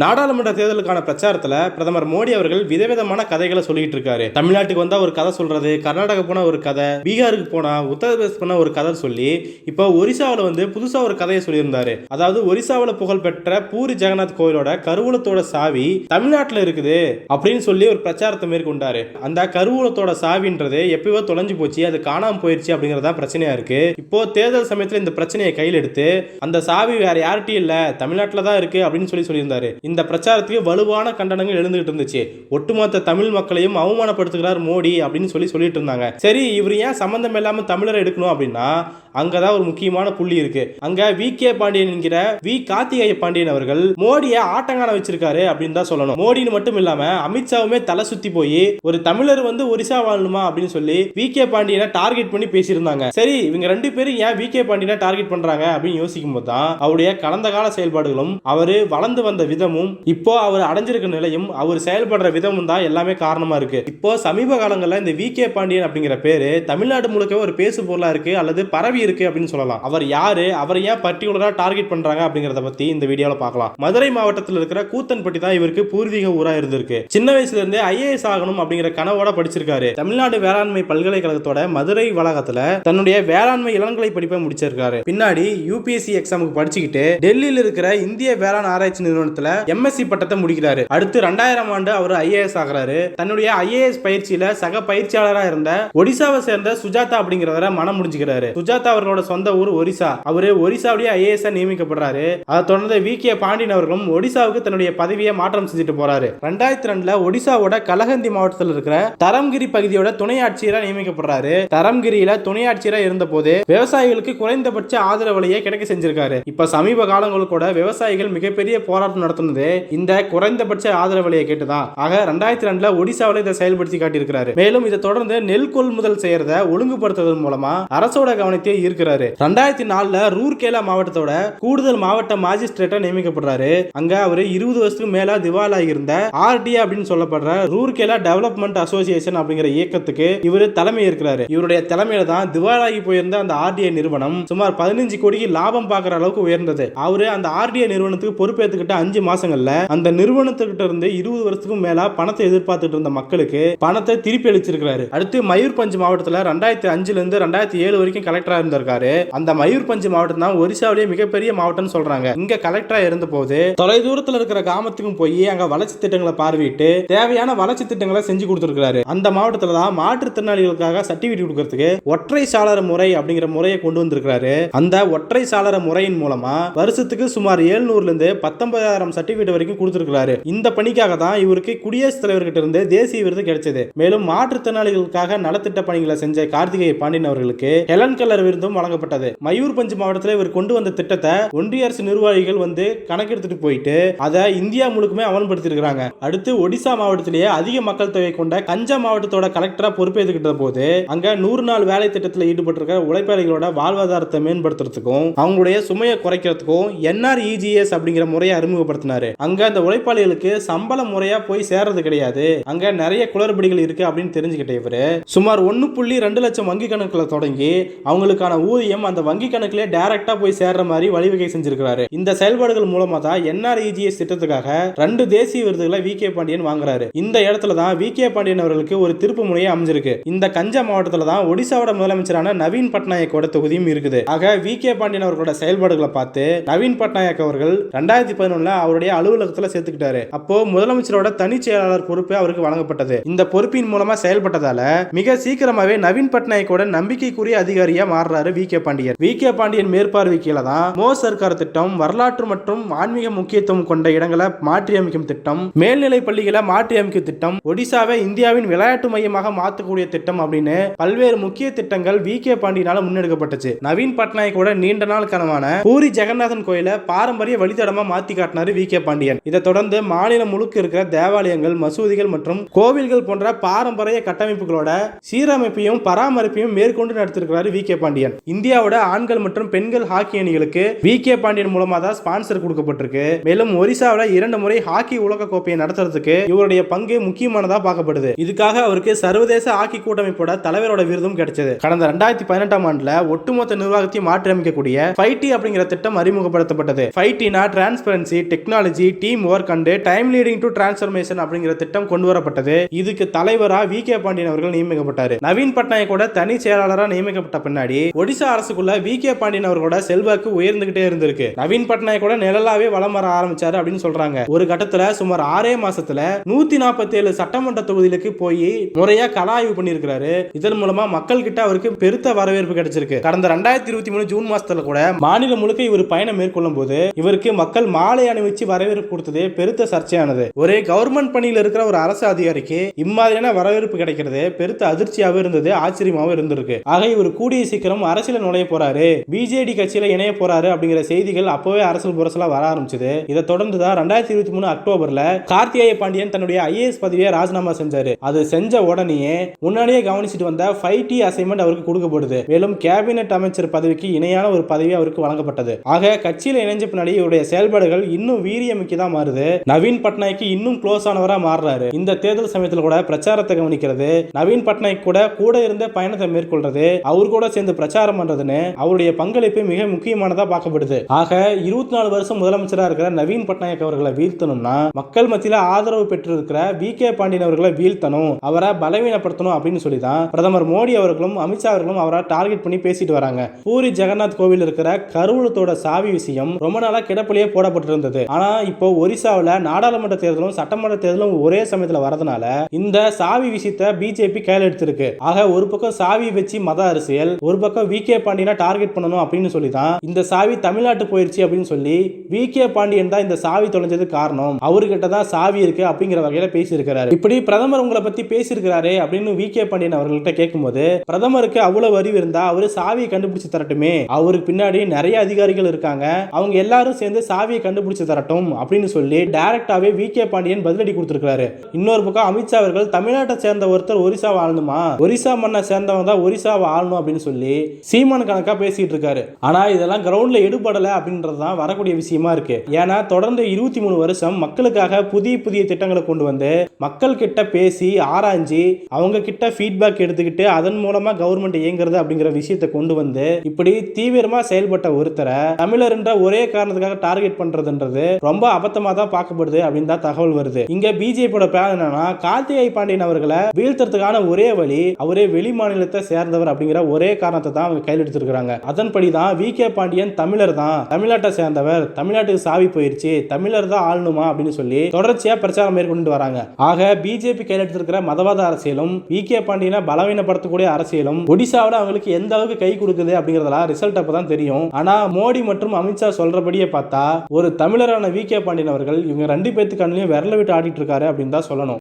நாடாளுமன்ற தேர்தலுக்கான பிரச்சாரத்தில் பிரதமர் மோடி அவர்கள் விதவிதமான கதைகளை சொல்லிட்டு இருக்காரு. தமிழ்நாட்டுக்கு வந்தா ஒரு கதை சொல்றது கர்நாடகா போனா ஒரு கதை பீகாருக்கு போனா உத்தரப்பிரதேஷ் போனா ஒரு கதை சொல்லி இப்போ ஒரிசாவில் வந்து புதுசாக ஒரு கதையை சொல்லியிருந்தாரு. அதாவது ஒரிசாவில் புகழ்பெற்ற பூரி ஜெகநாத் கோயிலோட கருவூலத்தோட சாவி தமிழ்நாட்டில் இருக்குது அப்படின்னு சொல்லி ஒரு பிரச்சாரத்தை மேற்கொண்டாரு. அந்த கருவூலத்தோட சாவின்றது எப்பயோ தொலைஞ்சு போச்சு அது காணாம போயிடுச்சு அப்படிங்கறதா பிரச்சனையா இருக்கு. இப்போ தேர்தல் சமயத்தில் இந்த பிரச்சனையை கையில் எடுத்து அந்த சாவி வேற யார்கிட்டயும் இல்லை தமிழ்நாட்டில் தான் இருக்கு அப்படின்னு சொல்லி சொல்லியிருந்தாரு. இந்த பிரச்சாரத்துக்கு வலுவான கண்டனங்கள் எழுந்துகிட்டு இருந்துச்சு. ஒட்டுமொத்த தமிழ் மக்களையும் அவமானப்படுத்துகிறார் மோடி அப்படின்னு சொல்லி சொல்லிட்டு இருந்தாங்க. சரி இவர் ஏன் சம்மந்தம் இல்லாமல் தமிழரை எடுக்கணும் அப்படின்னா அங்கதான் ஒரு முக்கியமான புள்ளி இருக்கு. அங்க வி. கே. பாண்டியன் என்கிற வி. கார்த்திகேய பாண்டியன் அவர்கள் மோடியை ஆட்டங்கான வச்சிருக்காரு அப்படின்னு தான் சொல்லணும். மோடின்னு மட்டும் இல்லாம அமித்ஷாவுமே தலை சுத்தி போய் ஒரு தமிழர் வந்து ஒரிசா வாழணுமா அப்படின்னு சொல்லி வி. கே. பாண்டியனை டார்கெட் பண்ணி பேசியிருந்தாங்க. சரி இவங்க ரெண்டு பேரும் ஏன் வி. கே. பாண்டியனை டார்கெட் பண்றாங்க அப்படின்னு யோசிக்கும் போது தான் அவருடைய கடந்த கால செயல்பாடுகளும் அவர் வளர்ந்து வந்த விதமும் இப்போ அவர் அடைஞ்சிருக்க நிலையும் அவர் செயல்படுற விதமும் தான் எல்லாமே காரணமா இருக்கு. இப்போ சமீப காலங்களில் இந்த வி. கே. பாண்டியன் அப்படிங்கிற பேரு தமிழ்நாடு முழுக்க ஒரு பேசு பொருளா இருக்கு அல்லது பரவி இருக்கு அப்படின்னு சொல்லலாம். அவர் யாரு? அவர் ஏன் பர்டிகுலரா டார்கெட் பண்றாங்க அப்படிங்கறத பத்தி இந்த வீடியோல பார்க்கலாம். மதுரை மாவட்டத்தில் இருக்கிற கூத்தன்பட்டி தான் இவருக்கு பூர்வீக ஊரா இருந்திருக்கு. சின்ன வயசுல இருந்தே ஐஏஎஸ் ஆகணும் அப்படிங்கிற கனவோட படிச்சிருக்காரு. தமிழ்நாடு வேளாண்மை பல்கலைக்கழகத்தோட மதுரை வளாகத்துல தன்னுடைய வேளாண்மை இளங்கலை படிப்பை முடிச்சிருக்காரு. பின்னாடி யூபிஎஸ்சி எக்ஸாமுக்கு படிச்சுக்கிட்டு டெல்லியில் இருக்கிற இந்திய வேளாண் ஆராய்ச்சி நிறுவனத்துல எம்எஸ்சி பட்டத்தை முடிக்கிறாரு. அடுத்து ரெண்டாயிரம் ஆண்டு அவர் ஐஏஎஸ் ஆகிறாரு. தன்னுடைய ஐஏஎஸ் பயிற்சியில சக பயிற்சியாளராக இருந்த ஒடிசாவை சேர்ந்த சுஜாதா அப்படிங்கிறவரை மனம் முடிஞ்சுக்கிறாரு. சுஜாதா அவர்களோட சொந்த ஊர் ஒரிசா. அவரு ஒரிசாவுடைய ஐஏஎஸ் நியமிக்கப்படுறாரு. அதை தொடர்ந்து வி. கே. பாண்டியன் அவர்களும் ஒடிசாவுக்கு தன்னுடைய பதவியை மாற்றம் செஞ்சுட்டு போறாரு. ரெண்டாயிரத்தி ரெண்டுல ஒடிசாவோட கலகந்தி மாவட்டத்தில் இருக்கிற தரம்கிரி பகுதியோட துணை ஆட்சியரா நியமிக்கப்படுறாரு. தரம்கிரியில துணை ஆட்சியரா இருந்த போது விவசாயிகளுக்கு குறைந்தபட்ச ஆதரவு கிடைக்க செஞ்சிருக்காரு. இப்ப சமீப காலங்கள் கூட விவசாயிகள் மிகப்பெரிய போராட்டம் நடத்துனது இந்த குறைந்தபட்ச ஆதரவு விலையை கேட்டுதான். ஆக ரெண்டாயிரத்தி ரெண்டுல ஒடிசாவில இதை செயல்படுத்தி காட்டியிருக்கிறாரு. மேலும் இதை தொடர்ந்து நெல் கொள்முதல் செய்யறத ஒழுங்குபடுத்துவதன் மூலமா அரசோட கவனத்தை இருக்கிறாரு. ரெண்டாயிரத்தி நாலுல ரூர்கேலா மாவட்டத்தோட கூடுதல் மாவட்ட மாஜிஸ்ட்ரேட்டா நியமிக்கப்படுறாரு. அங்க அவரு இருபது வருஷத்துக்கு மேல திவாலா இருந்த ஆர்டி அப்படின்னு சொல்லப்படுற ரூர்கேலா டெவலப்மெண்ட் அசோசியேஷன் அப்படிங்கிற இயக்கத்துக்கு இவர் தலைமை இருக்கிறாரு இவருடைய தலைமையில தான் திவாலாகி போயிருந்த அந்த ஆர்டிஐ நிறுவனம் சுமார் பதினஞ்சு கோடிக்கு லாபம் பார்க்குற அளவுக்கு உயர்ந்தது. அவரு அந்த ஆர்டிஐ நிறுவனத்துக்கு பொறுப்பேற்றுக்கிட்ட அஞ்சு மாசங்கள்ல அந்த நிறுவனத்துக்கிட்ட இருந்து இருபது வருஷத்துக்கும் மேல பணத்தை எதிர்பார்த்துட்டு இருந்த மக்களுக்கு பணத்தை திருப்பி அளிச்சிருக்கிறாரு. அடுத்து மயூர்பஞ்ச் மாவட்டத்தில் ரெண்டாயிரத்தி அஞ்சுல இருந்து ரெண்டாயிரத்தி ஏழு வரைக்கும் கலெக்டரா இருந்திருக்காரு அந்த மயூர்பஞ்சு மாவட்டம் தான் ஒரிசாவிலேயே மிகப்பெரிய மாவட்டம்னு சொல்றாங்க. இங்க கலெக்டரா இருந்த போது தொலைதூரத்தில் இருக்கிற கிராமத்துக்கும் போய் அங்க வளர்ச்சி திட்டங்களை பார்வையிட்டு தேவையான வளர்ச்சி திட்டங்களை செஞ்சு கொடுத்துருக்காரு அந்த மாவட்டத்தில் தான் மாற்றுத்திறனாளிகளுக்காக சர்டிபிகேட் கொடுக்கறதுக்கு ஒற்றை சாளர முறை அப்படிங்கிற முறையை கொண்டு வந்திருக்கிறாரு. அந்த ஒற்றை சாளர முறையின் மூலமா வருஷத்துக்கு சுமார் ஏழுநூறுல இருந்து பத்தொன்பதாயிரம் சர்டிபிகேட் வரைக்கும் கொடுத்திருக்கிறாரு. இந்த பணிக்காக தான் இவருக்கு குடியரசுத் தலைவர்கிட்ட இருந்து தேசிய விருது கிடைச்சது. மேலும் மாற்றுத்திறனாளிகளுக்காக நலத்திட்ட பணிகளை செஞ்ச கார்த்திகை பாண்டியன் அவர்களுக்கு ஹெலன் கலர் விருது விருதும் வழங்கப்பட்டது. மயூர்பஞ்ச் மாவட்டத்தில் இவர் கொண்டு வந்த திட்டத்தை ஒன்றிய அரசு நிர்வாகிகள் வந்து கணக்கெடுத்துட்டு போயிட்டு அதை இந்தியா முழுக்குமே அமல்படுத்திருக்கிறாங்க அடுத்து ஒடிசா மாவட்டத்திலேயே அதிக மக்கள் தொகை கொண்ட கஞ்சா மாவட்டத்தோட கலெக்டரா பொறுப்பேற்றுக்கிட்ட போது அங்க நூறு நாள் வேலை திட்டத்தில் ஈடுபட்டிருக்கிற உழைப்பாளிகளோட வாழ்வாதாரத்தை மேம்படுத்துறதுக்கும் அவங்களுடைய சுமையை குறைக்கிறதுக்கும் என்ஆர்இஜிஎஸ் அப்படிங்கிற முறையை அறிமுகப்படுத்தினாரு. அங்க அந்த உழைப்பாளிகளுக்கு சம்பள முறையா போய் சேர்றது கிடையாது. அங்க நிறைய குளறுபடிகள் இருக்கு அப்படின்னு தெரிஞ்சுக்கிட்ட இவரு. சுமார் ஒன்னு புள்ளி ரெண்டு லட்சம் வங்கி கணக்குல தொடங்கி அவங்களுக்கான ஊதியம் அந்த வங்கி கணக்கிலே டைரக்டா போய் சேர்ற மாதிரி வழிவகை செஞ்சிருக்கிறாரு. இந்த செயல்பாடுகள் மூலமா தான் என்ஆர்இஜிஎஸ் திட்டத்துக்காக ரெண்டு தேசிய விருதுகளை வி கே பாண்டியன் வாங்குறாரு. இந்த இடத்துல தான் வி கே பாண்டியன் அவர்களுக்கு ஒரு திருப்பு முனையை அமைஞ்சிருக்கு. இந்த கஞ்சா மாவட்டத்துல தான் ஒடிசாவோட முதலமைச்சரான நவீன் பட்நாயக்கோட தொகுதியும் இருக்குது. ஆக வி கே பாண்டியன் அவர்களோட செயல்பாடுகளை பார்த்து நவீன் பட்நாயக் அவர்கள் ரெண்டாயிரத்தி பதினொன்னுல அவருடைய அலுவலகத்துல சேர்த்துக்கிட்டாரு. அப்போ முதலமைச்சரோட தனி செயலாளர் பொறுப்பு அவருக்கு வழங்கப்பட்டது. இந்த பொறுப்பின் மூலமா செயல்பட்டதால மிக சீக்கிரமாவே நவீன் பட்நாயக்கோட நம்பிக்கைக்குரிய அதிகாரியா மாறுறாரு. V K Pandian. V K Pandian மேற்பார்வை கீழே தான் மோ. சர்க்கார் திட்டம் வரலாற்று மற்றும் ஆன்மீக முக்கியத்துவம் கொண்ட இடங்களை மாற்றி அமைக்கும் திட்டம் மேல்நிலை பள்ளிகளை மாற்றி அமைக்கும் திட்டம் ஒடிசாவை இந்தியாவின் விளையாட்டு மையமாக மாற்றக்கூடிய திட்டம் அப்படின்னு பல்வேறு முக்கிய திட்டங்கள் வி கே பாண்டியனால முன்னெடுக்கப்பட்டுச்சு. நவீன் பட்நாயக்கோட நீண்ட நாள் கனவான பூரி ஜெகநாதன் கோயில பாரம்பரிய வழித்தடமா மாத்தி காட்டினாரு வி கே பாண்டியன். இதை தொடர்ந்து மாநிலம் முழுக்க இருக்கிற தேவாலயங்கள் மசூதிகள் மற்றும் கோவில்கள் போன்ற பாரம்பரிய கட்டமைப்புகளோட சீரமைப்பையும் பராமரிப்பையும் மேற்கொண்டு நடத்திருக்கிறாரு வி கே பாண்டியன். பாண்டியன் இந்தியாவோட ஆண்கள் மற்றும் பெண்கள் ஹாக்கி அணிகளுக்கு வி கே பாண்டியன் மூலமா தான் ஸ்பான்சர் கொடுக்கப்பட்டிருக்கு. மேலும் ஒரிசாவில இரண்டு முறை ஹாக்கி உலக கோப்பையை நடத்துறதுக்கு இவருடைய பங்கு முக்கியமானதா பார்க்கப்படுது. இதுக்காக அவருக்கு சர்வதேச ஹாக்கி கூட்டமைப்போட தலைவரோட விருதும் கிடைச்சது. கடந்த ரெண்டாயிரத்தி பதினெட்டாம் ஆண்டுல ஒட்டுமொத்த நிர்வாகத்தையும் மாற்றியமைக்கக்கூடிய ஃபைட்டி அப்படிங்கிற திட்டம் அறிமுகப்படுத்தப்பட்டது. ஃபைட்டினா transparency technology team work and time leading to transformation அப்படிங்கிற திட்டம் கொண்டு வரப்பட்டது. இதுக்கு தலைவரா வி கே பாண்டியன் அவர்கள் நியமிக்கப்பட்டார். நவீன் பட்நாயக்கோட தனி செயலாளரா நியமிக்கப்பட்ட பின்னாடி ஒடிசா அரசுக்குள்ள வி. கே. பாண்டியன் அவர்களோட செல்வாக்கு உயர்ந்துகிட்டே இருந்திருக்கு. நவீன் பட்நாயக் கூட நிழலாவே வளம் வர ஆரம்பிச்சாரு அப்படின்னு சொல்றாங்க. ஒரு கட்டத்துல சுமார் ஆறே மாசத்துல நூத்தி நாற்பத்தி ஏழு சட்டமன்ற தொகுதிகளுக்கு போய் முறையா கலாய்வு பண்ணியிருக்கிறாரு. இதன் மூலமா மக்கள் கிட்ட அவருக்கு பெருத்த வரவேற்பு கிடைச்சிருக்கு. கடந்த ரெண்டாயிரத்தி இருபத்தி மூணு ஜூன் மாசத்துல கூட மாநிலம் முழுக்க இவர் பயணம் மேற்கொள்ளும் போது இவருக்கு மக்கள் மாலை அணிவிச்சு வரவேற்பு கொடுத்தது பெருத்த சர்ச்சையானது. ஒரே கவர்மெண்ட் பணியில் இருக்கிற ஒரு அரசு அதிகாரிக்கு இம்மாதிரியான வரவேற்பு கிடைக்கிறது பெருத்த அதிர்ச்சியாகவும் இருந்தது ஆச்சரியமாகவும் இருந்திருக்கு. ஆக இவர் கூடிய சீக்கிரம் அரசியல் நுழைய போறாரு. பிஜேடி கட்சியில இணைய போறாரு அப்படிங்கிற செய்திகள் அப்பவே அரசியல் புரசலா வர ஆரம்பிச்சது. இதை தொடர்ந்து தான் ரெண்டாயிரத்தி இருபத்தி மூணு அக்டோபர்ல கார்த்திகேய பாண்டியன் தன்னுடைய ஐஏஎஸ் பதவியை ராஜினாமா செஞ்சாரு. அது செஞ்ச உடனேயே முன்னாடியே கவனிச்சுட்டு வந்த ஃபைவ் டி அசைன்மெண்ட் அவருக்கு கொடுக்கப்படுது. மேலும் கேபினெட் அமைச்சர் பதவிக்கு இணையான ஒரு பதவி அவருக்கு வழங்கப்பட்டது. ஆக கட்சியில இணைஞ்ச பின்னாடி இவருடைய செயல்பாடுகள் இன்னும் வீரியமிக்கி தான் மாறுது. நவீன் பட்நாயக்கு இன்னும் க்ளோஸ் ஆனவரா மாறுறாரு. இந்த தேர்தல் சமயத்தில் கூட பிரச்சாரத்தை கவனிக்கிறது. நவீன் பட்நாயக் கூட கூட இருந்த பயணத்தை மேற்கொள்றது. அவர் கூட சேர்ந்து பிரச்சாரம் பண்றதுன்னு அவருடைய பங்களிப்பு மிக முக்கியமானதா பார்க்கப்படுது. ஆக இருபத்தி நாலு வருஷம் முதலமைச்சரா இருக்கிற நவீன் பட்நாயக் அவர்களை வீழ்த்தணும்னா மக்கள் மத்தியில ஆதரவு பெற்றிருக்கிற வி. கே. பாண்டியன் அவர்களை வீழ்த்தணும் அவரை பலவீனப்படுத்தணும் அப்படின்னு சொல்லி தான் பிரதமர் மோடி அவர்களும் அமித்ஷா அவர்களும் அவரை டார்கெட் பண்ணி பேசிட்டு வராங்க. பூரி ஜெகநாத் கோவில் இருக்கிற கருவூலத்தோட சாவி விஷயம் ரொம்ப நாளா கிடப்பிலேயே போடப்பட்டிருந்தது. ஆனா இப்போ ஒரிசாவில் நாடாளுமன்ற தேர்தலும் சட்டமன்ற தேர்தலும் ஒரே சமயத்துல வரதுனால இந்த சாவி விஷயத்தை பிஜேபி கையில் எடுத்திருக்கு. ஆக ஒரு பக்கம் சாவி வச்சு மத அரசியல் ஒரு பக்கம் வி கே பாண்டியனை டார்கெட் பண்ணணும் அப்படின்னு சொல்லி தான் இந்த சாவி தமிழ்நாட்டு போயிருச்சு அப்படின்னு சொல்லி வி கே பாண்டியன் தான் இந்த சாவி தொலைஞ்சது காரணம். அவர்கிட்ட தான் சாவி இருக்கு அப்படிங்கிற வகையில பேசியிருக்கிறாரு. இப்படி பிரதமர் உங்களை பத்தி பேசியிருக்கிறாரு அப்படின்னு வி கே பாண்டியன் அவர்கள்ட்ட கேட்கும்போது பிரதமருக்கு அவ்வளவு அறிவு இருந்தா அவரு சாவியை கண்டுபிடிச்சு தரட்டுமே. அவருக்கு பின்னாடி நிறைய அதிகாரிகள் இருக்காங்க. அவங்க எல்லாரும் சேர்ந்து சாவியை கண்டுபிடிச்சு தரட்டும். அப்படின்னு சொல்லி டைரக்டாவே வி கே பாண்டியன் பதிலடி கொடுத்திருக்காரு இன்னொரு பக்கம் அமித்ஷா அவர்கள் தமிழ்நாட்டை சேர்ந்த ஒருத்தர் ஒரிசா ஆளணுமா? ஒரிசா மண்ணை சேர்ந்தவங்க தான் ஒரிசாவை ஆளணும். அப்படின்னு சொல்லி சீமான் கணக்கா பேசிட்டு இருக்காரு. ஆனால் இதெல்லாம் கிரவுண்ட்ல எடுபடலை அப்படின்றது தான் வரக்கூடிய விஷயமா இருக்கு. ஏன்னா தொடர்ந்து இருபத்தி மூணு வருஷம் மக்களுக்காக புதிய புதிய திட்டங்களை கொண்டு வந்து மக்கள் கிட்ட பேசி ஆராய்ஞ்சு அவங்க கிட்ட ஃபீட்பேக் எடுத்துக்கிட்டு அதன் மூலமா கவர்மெண்ட் இயங்குறது அப்படிங்கிற விஷயத்தை கொண்டு வந்து இப்படி தீவிரமா செயல்பட்ட ஒருத்தரை தமிழர் என்ற ஒரே காரணத்துக்காக டார்கெட் பண்றதுன்றது ரொம்ப அபத்தமா தான் பார்க்கப்படுது அப்படின்னு தான் தகவல் வருது. இங்க பிஜேபியோட பிளான் என்னன்னா கார்த்திகை பாண்டியன் அவர்களை வீழ்த்துறதுக்கான ஒரே வழி அவரே வெளி மாநிலத்தை சேர்ந்தவர் அப்படிங்கிற ஒரே காரணத்தை தான் அவங்க கையில் எடுத்திருக்கிறாங்க. அதன்படி தான் வி. கே. பாண்டியன் தமிழர் தான். தமிழ்நாட்டை சேர்ந்தவர். தமிழ்நாட்டுக்கு சாவி போயிருச்சு. தமிழர் தான் ஆளணுமா அப்படின்னு சொல்லி தொடர்ச்சியா பிரச்சாரம் மேற்கொண்டு வராங்க. ஆக பிஜேபி கையில் எடுத்திருக்கிற மதவாத அரசியலும் வி. கே. பாண்டியனை பலவீனப்படுத்தக்கூடிய அரசியலும் ஒடிசாவில் அவங்களுக்கு எந்த அளவுக்கு கை கொடுக்குது அப்படிங்கிறதெல்லாம் ரிசல்ட் அப்பதான் தெரியும். ஆனா மோடி மற்றும் அமித்ஷா சொல்றபடியே பார்த்தா ஒரு தமிழரான வி. கே. பாண்டியன் அவர்கள் இவங்க ரெண்டு பேர்த்து கண்ணிலையும் விரல விட்டு ஆடிட்டு இருக்காரு அப்படின்னு தான் சொல்லணும்.